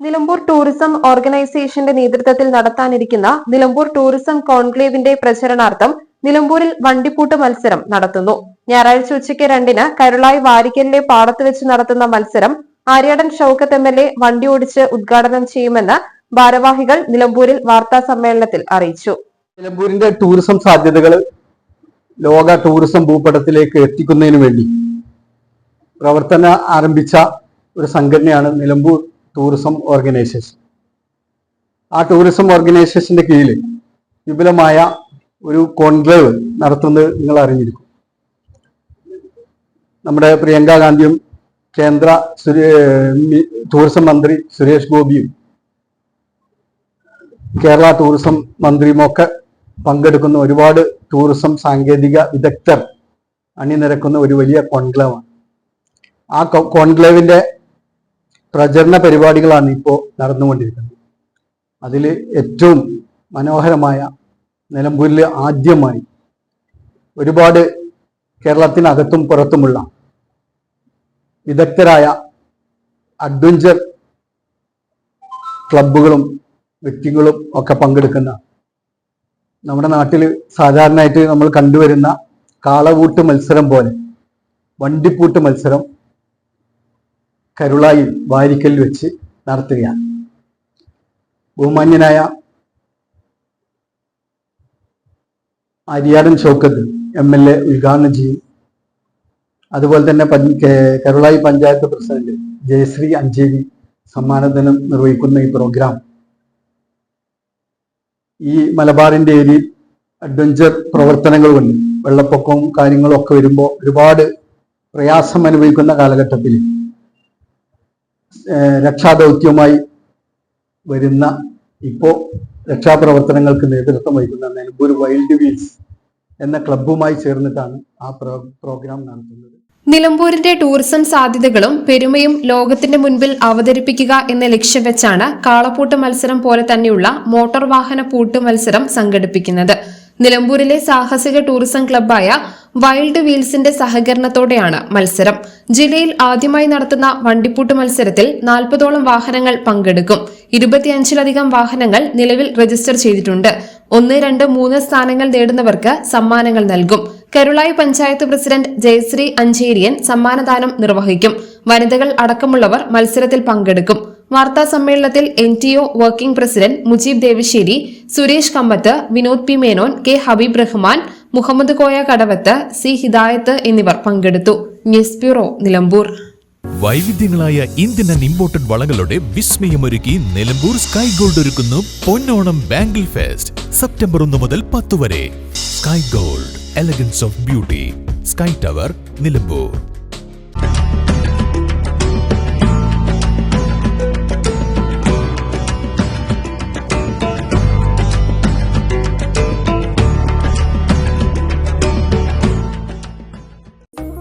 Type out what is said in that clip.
Nilambur tourism ഓർഗനൈസേഷന്റെ നേതൃത്വത്തിൽ നടത്താനിരിക്കുന്ന Nilambur tourism കോൺക്ലേവിന്റെ പ്രചരണാർത്ഥം നിലമ്പൂരിൽ വണ്ടിപ്പൂട്ട് മത്സരം നടത്തുന്നു. ഞായറാഴ്ച ഉച്ചയ്ക്ക് രണ്ടിന് കരുളായി വാരിക്കലിലെ പാടത്ത് വെച്ച് നടത്തുന്ന മത്സരം Aryadan Shoukath M L A വണ്ടി ഓടിച്ച് ഉദ്ഘാടനം ചെയ്യുമെന്ന് ഭാരവാഹികൾ നിലമ്പൂരിൽ വാർത്താ സമ്മേളനത്തിൽ അറിയിച്ചു. നിലമ്പൂരിന്റെ ടൂറിസം സാധ്യതകൾ ലോക ടൂറിസം ഭൂപടത്തിലേക്ക് എത്തിക്കുന്നതിന് വേണ്ടി പ്രവർത്തന ആരംഭിച്ച ഒരു സംഘടനയാണ് നിലമ്പൂർ ടൂറിസം ഓർഗനൈസേഷൻ ആ ടൂറിസം ഓർഗനൈസേഷന്റെ കീഴിൽ വിപുലമായ ഒരു കോൺക്ലേവ് നടത്തുന്നത് നിങ്ങൾ അറിഞ്ഞിരിക്കും. നമ്മുടെ പ്രിയങ്ക ഗാന്ധിയും കേന്ദ്ര ടൂറിസം മന്ത്രി സുരേഷ് ഗോപിയും കേരള ടൂറിസം മന്ത്രിയുമൊക്കെ പങ്കെടുക്കുന്ന ഒരുപാട് ടൂറിസം സാങ്കേതിക വിദഗ്ധർ അണിനിരക്കുന്ന ഒരു വലിയ കോൺക്ലേവാണ് ആ കോൺക്ലേവിന്റെ പ്രചരണ പരിപാടികളാണ് ഇപ്പോൾ നടന്നുകൊണ്ടിരിക്കുന്നത്. അതിൽ ഏറ്റവും മനോഹരമായ നിലമ്പൂരിൽ ആദ്യമായി ഒരുപാട് കേരളത്തിനകത്തും പുറത്തുമുള്ള വിദഗ്ധരായ അഡ്വഞ്ചർ ക്ലബുകളും വ്യക്തികളും ഒക്കെ പങ്കെടുക്കുന്ന നമ്മുടെ നാട്ടിൽ സാധാരണയായിട്ട് നമ്മൾ കണ്ടുവരുന്ന കാളകൂട്ട് മത്സരം പോലെ വണ്ടിപ്പൂട്ട് മത്സരം കരുളായി വാരിക്കലിൽ വെച്ച് നടത്തുകയാണ്. ബഹുമാന്യനായ Aryadan Shoukath M L A ഉദ്ഘാടനം ചെയ്യും അതുപോലെ തന്നെ കരുളായി പഞ്ചായത്ത് പ്രസിഡന്റ് ജയശ്രീ അഞ്ചേരി സമ്മാനദാനം നിർവഹിക്കുന്ന ഈ പ്രോഗ്രാം ഈ മലബാറിന്റെ ഏരിയയിൽ അഡ്വഞ്ചർ പ്രവർത്തനങ്ങൾ കൊണ്ട് വെള്ളപ്പൊക്കവും കാര്യങ്ങളും ഒക്കെ വരുമ്പോൾ ഒരുപാട് പ്രയാസം അനുഭവിക്കുന്ന കാലഘട്ടത്തിൽ രക്ഷാദൗത്യവുമായി വരുന്ന ഇപ്പോൾ രക്ഷാപ്രവർത്തനങ്ങൾക്ക് നേതൃത്വം വഹിക്കുന്ന നിലമ്പൂർ വൈൽഡ് വീൽസ് എന്ന ക്ലബ്ബുമായി ചേർന്നിട്ടാണ് ആ പ്രോഗ്രാം നടത്തുന്നത്. നിലമ്പൂരിന്റെ ടൂറിസം സാധ്യതകളും പെരുമയും ലോകത്തിന്റെ മുൻപിൽ അവതരിപ്പിക്കുക എന്ന ലക്ഷ്യം വെച്ചാണ് കാളപ്പൂട്ട് മത്സരം പോലെ തന്നെയുള്ള മോട്ടോർ വാഹന പൂട്ട് മത്സരം സംഘടിപ്പിക്കുന്നത്. നിലമ്പൂരിലെ സാഹസിക ടൂറിസം ക്ലബ്ബായ വൈൽഡ് വീൽസിന്റെ സഹകരണത്തോടെയാണ് മത്സരം. ജില്ലയിൽ ആദ്യമായി നടത്തുന്ന വണ്ടിപ്പൂട്ട് മത്സരത്തിൽ നാൽപ്പതോളം വാഹനങ്ങൾ പങ്കെടുക്കും. ഇരുപത്തിയഞ്ചിലധികം വാഹനങ്ങൾ നിലവിൽ രജിസ്റ്റർ ചെയ്തിട്ടുണ്ട്. ഒന്ന് രണ്ട് മൂന്ന് സ്ഥാനങ്ങൾ നേടുന്നവർക്ക് സമ്മാനങ്ങൾ നൽകും. കരുളായി പഞ്ചായത്ത് പ്രസിഡന്റ് ജയശ്രീ അഞ്ചേരിയൻ സമ്മാനദാനം നിർവഹിക്കും. വനിതകൾ അടക്കമുള്ളവർ മത്സരത്തിൽ പങ്കെടുക്കും. വാർത്താ സമ്മേളനത്തിൽ N T O working president Mujeeb Devassery Suresh Kammath Vinod P Menon K Habeeb Rahman Muhammad Koya Kadavath C Hidayath എന്നിവർ പങ്കെടുത്തു. News bureau Nilambur. വൈവിധ്യങ്ങളായ Indian and imported വളകളുടെ വിസ്മയമൊരുക്കി നിലമ്പൂർ സ്കൈ ഗോൾഡ് ഒരുക്കുന്നു പൊന്നോണം ബാംഗിൾ ഫെസ്റ്റ് സെപ്റ്റംബർ ഒന്ന് മുതൽ പത്ത് വരെ. Sky Gold elegance of beauty. Sky Tower Nilambur.